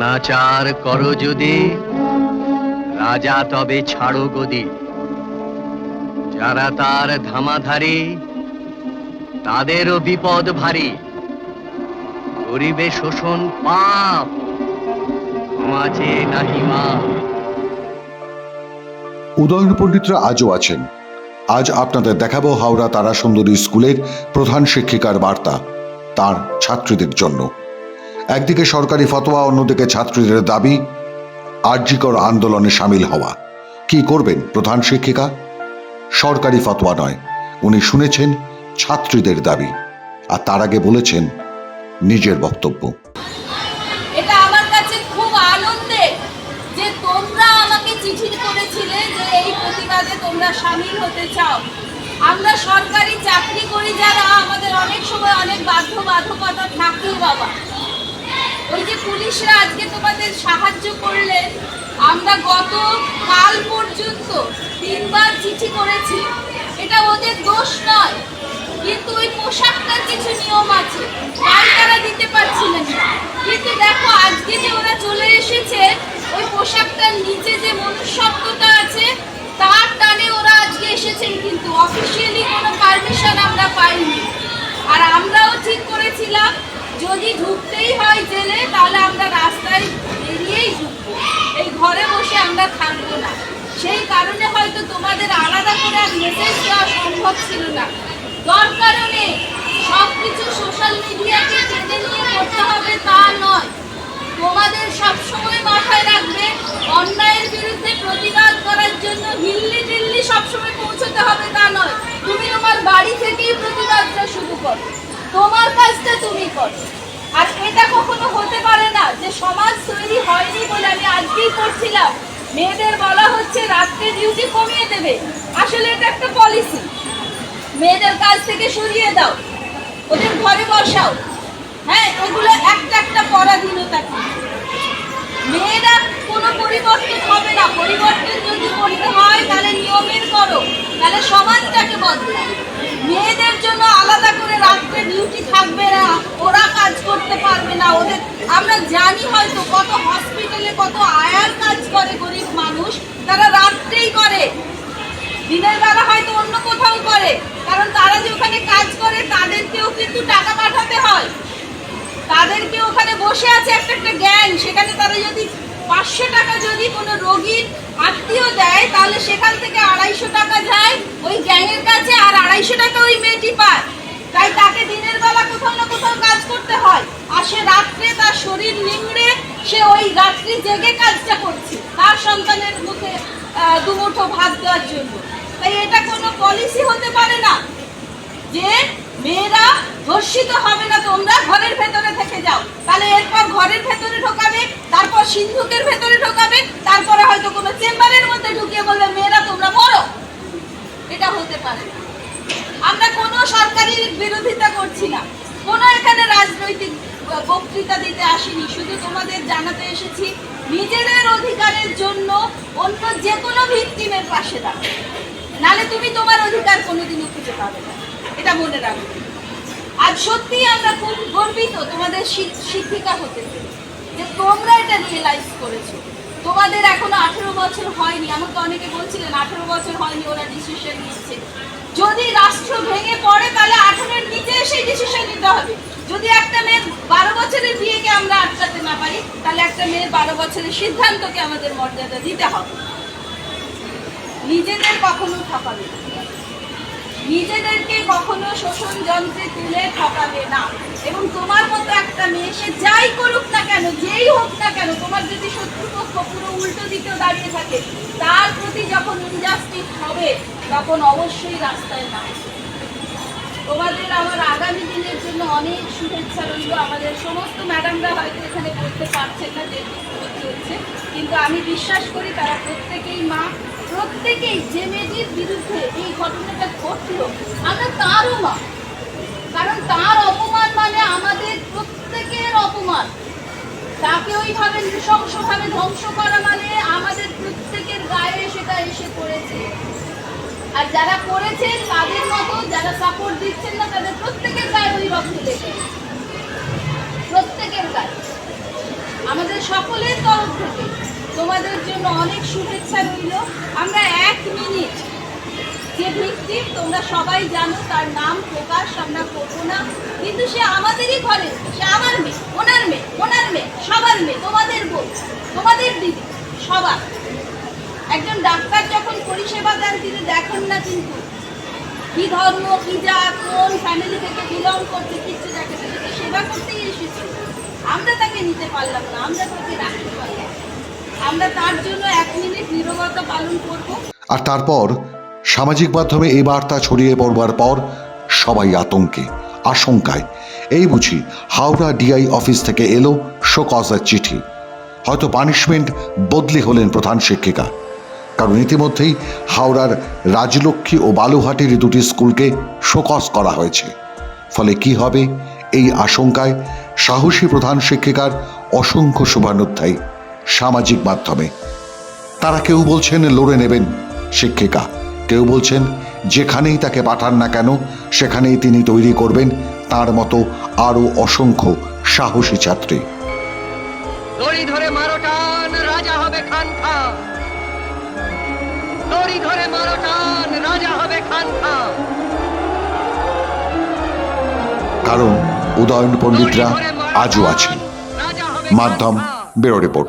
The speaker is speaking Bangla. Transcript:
অনাচার করো যদি। রাজা তবে ছাড়ো গদি। যারা তার ধামাধারী, তাদেরও বিপদ ভারী। গরিবে শোষণ পাপ সমাজে নাহি মাপ উদয়ন পণ্ডিতরা আজও আছেন। আজ আপনাদের দেখাবো হাওড়া তারা সুন্দরী স্কুলের প্রধান শিক্ষিকার বার্তা, তার ছাত্রীদের জন্য। একদিকে সরকারি ফতোয়া, অন্যদিকে ছাত্রীদের দাবি, আর্যিকর আন্দোলনে সামিল হওয়া। কি করবেন প্রধান শিক্ষিকা? সরকারি ফতোয়া নয়, উনি শুনেছেন ছাত্রীদের দাবি, আর তার আগে বলেছেন নিজের বক্তব্য। আমার সরকারি চাকরি করি যারা আমাদের অনেক সময় অনেক বাধ্যবাধকতা থাকে বাবা। ওই যে পুলিশরা আজকে তোমাদের সাহায্য করলেন আমরা গত কাল পর্যন্ত তিনবার চিঠি করেছি। এটা ওদের দোষ নয়, কিন্তু ওই পোশাকটার কিছু নিয়ম আছে তাই তারা দিতে পারছিলেন না। কিন্তু দেখো, আজকে যে ওরা চলে এসেছে, ওই পোশাকটার নিচে যে মনুষ্যত্বটা আছে, তার টানে ওরা আজকে এসেছেন কিন্তু অফিসিয়ালি কোনো পারমিশন আমরা পাইনি। আর আমরাও ঠিক করেছিলাম যদি ঢুকতেই হয় জেলে, তাহলে আমরা রাস্তায় বেরিয়েই ঢুকবো। এই ঘরে বসে আমরা থাকব না। সেই কারণে হয়তো তোমাদের আলাদা করে আর মেসেজ দেওয়া সম্ভব ছিল না। দরকারও নেই সব কিছু সোশ্যাল মিডিয়াকে টেনে নিয়ে করতে হবে তা নয়। তোমাদের সবসময় মাথায় রাখবে, অন্যায়ের বিরুদ্ধে প্রতিবাদ করার জন্য দিল্লি দিল্লি সবসময় পৌঁছতে হবে তা নয়। তুমি তোমার বাড়ি থেকেই প্রতিবাদটা শুরু করো। তোমার কাজটা তুমি করো। আর এটা কখনো হতে পারে না যে সমাজ তৈরি হয়নি বলে আমি আজকেই করছিলাম মেয়েদের বলা হচ্ছে রাত্রে ডিউটি কমিয়ে দেবে। আসলে এটা একটা পলিসি মেয়েদের কাজ থেকে সরিয়ে দাও। ওদের ঘরে বসাও। হ্যাঁ এগুলো একটা একটা পরাধীনতা মেয়েরা কোনো পরিবর্তন হবে না। পরিবর্তন যদি করতে হয়, তাহলে নিয়মের করো। তাহলে সমাজটাকে বদলাও। মেয়েদের জন্য আলাদা করে ডিউটি থাকবে না, ওরা কাজ করতে পারবে না, ওদের আমরা জানি হয়তো কত হসপিটালে কত আয়ার কাজ করে গরিব মানুষ, তারা রাত্রেই করে। দিনের বেলা হয়তো অন্য কোথাও করে, কারণ তারা যে ওখানে কাজ করে, তাদেরকেও কিন্তু টাকা পাঠাতে হয়। তাদেরকে ওখানে বসে আছে একটা একটা গ্যাং, সেখানে তারা যদি পাঁচশো টাকা যদি কোনো রোগীর আত্মীয় দেয়, তাহলে সেখান থেকে আড়াইশো টাকা যায় ওই গ্যাংয়ের কাছে, আর আড়াইশো টাকা ওই মেয়েটি পায় তাই তাকে দিনের বেলা কোথাও না কোথাও কাজ করতে হয় আর সে রাত্রে তার শরীর নিংড়ে সে ওই রাত্রি জেগে কাজটা করছে, তার সন্তানের মুখে দুমুঠো ভাত দেওয়ার জন্য। তাই এটা কোনো পলিসি হতে পারে না যে মেয়েরা ধর্ষিত হবে না, তোমরা ঘরের ভেতরে থেকে যাও। তাহলে এরপর ঘরের ভেতরে ঢোকাবে, তারপর সিন্ধুকের ভেতরে ঢোকাবে, তারপরে হয়তো কোনো চেম্বারের মধ্যে ঢুকিয়ে বলবে, মেয়েরা, তোমরা মরো। এটা হতে পারে না। আমরা কোনো সরকারি বিরোধিতা করছি না। কোনো এখানে রাজনৈতিক বক্তৃতা দিতে আসিনি। শুধু তোমাদের জানাতে এসেছি, নিজেদের অধিকারের জন্য অন্য যে কোনো ভিত্তিমের পাশে দাঁড়াও। নালে তুমি তোমার অধিকার কোনোদিনও খুঁজে পাবে না। এটা মনে রাখবে আজ সত্যিই আমরা খুব গর্বিত তোমাদের শিক্ষিকা হতে যে তোমরা এটা রিয়েলাইজ করেছ। তোমাদের এখনও আঠেরো বছর হয়নি। আমাকে অনেকে বলছিলেন, আঠেরো বছর হয়নি, ওরা ডিসিশন নিচ্ছে। যদি রাষ্ট্র ভেঙে পড়ে, তাহলে আঠেরোর নিচে সেই ডিসিশন নিতে হবে। যদি একটা মেয়ের বারো বছরের বিয়েকে আমরা আটকাতে না পারি, তাহলে একটা মেয়ের বারো বছরের সিদ্ধান্তকে আমাদের মর্যাদা দিতে হবে। নিজেদের কখনো ঠকাবে নিজেদেরকে কখনো শোষণ যন্ত্রে তুলে ঠকাবে না। এবং তোমার মতো একটা মেয়ে, সে যাই করুক না কেন, যেই হোক না কেন, তোমার যদি শত্রুপক্ষ পুরো উল্টো দিকেও দাঁড়িয়ে থাকে, তার প্রতি যখন ইনজাস্টিস হবে, তখন অবশ্যই রাস্তায় নামবে। তোমাদের আমার আগামী দিনের জন্য অনেক শুভেচ্ছা রইল। আমাদের সমস্ত ম্যাডামরা হয়তো এখানে করতে পারছেন না, যেহেতু কিন্তু আমি বিশ্বাস করি তারা প্রত্যেকেই মা, প্রত্যেকেই যে মেয়েটির বিরুদ্ধে এই ঘটনাটা ঘটলো, আমরা তারও মা। কারণ তার অপমান মানে আমাদের প্রত্যেকের অপমান। তাকে ওইভাবে নৃশংসভাবে ধ্বংস করা মানে আমাদের প্রত্যেকের গায়ে সেটা এসে পড়েছে। আর যারা করেছেন, তাদের মতো যারা সাপোর্ট দিচ্ছেন না, তাদের প্রত্যেকের গায়ে ওই রক্ত লেগে প্রত্যেকের গায়ে। আমাদের সকলের তরফ থেকে তোমাদের জন্য অনেক শুভেচ্ছা রইল। আমরা এক মিনিট যে ভিক্টিম তোমরা সবাই জানো, তার নাম প্রকাশ আমরা করব না। কিন্তু সে আমাদেরই ঘরে, সে আমার মেয়ে, ওনার মেয়ে ওনার মেয়ে, সবার মেয়ে, তোমাদের বোন তোমাদের দিদি, সবার। একজন ডাক্তার যখন পরিষেবা দেন, তিনি দেখেন না কিন্তু। কি ধর্ম, কি জাত, কোন ফ্যামিলি থেকে বিলং করছে কিচ্ছু দেখে সেবা করতেই এসেছিল আমরা তাকে নিতে পারলাম না, আমরা তাকে রাখতে পারলাম আমরা তার জন্য এক মিনিট নীরবতা পালন করব। আর তারপর সামাজিক মাধ্যমে এই বার্তা ছড়িয়ে পড়বার পর সবাই আতঙ্কে, আশঙ্কায়। এই বুঝি হাওড়া ডিআই অফিস থেকে এলো শোকজের চিঠি। হয়তো পানিশমেন্ট বদলি হলেন প্রধান শিক্ষিকা। কারণ ইতিমধ্যেই হাওড়ার রাজলক্ষ্মী ও বালুহাটির দুটি স্কুলকে শোকজ করা হয়েছে। ফলে কি হবে? এই আশঙ্কায় সাহসী প্রধান শিক্ষিকার অসংখ্য শুভানুধ্যায়ী সামাজিক মাধ্যমে। তারা কেউ বলছেন লড়ে নেবেন শিক্ষিকা, কেউ বলছেন যেখানেই তাকে পাঠান না কেন, সেখানেই তিনি তৈরি করবেন তার মতো আরও অসংখ্য সাহসী ছাত্রী। ধরে মারো টান, রাজা হবে খান খান দড়ি ধরে মারো টান রাজা হবে খান খান। কারণ উদয়ন পণ্ডিতরা আজও আছেন। মাধ্যম ব্যুরো রিপোর্ট।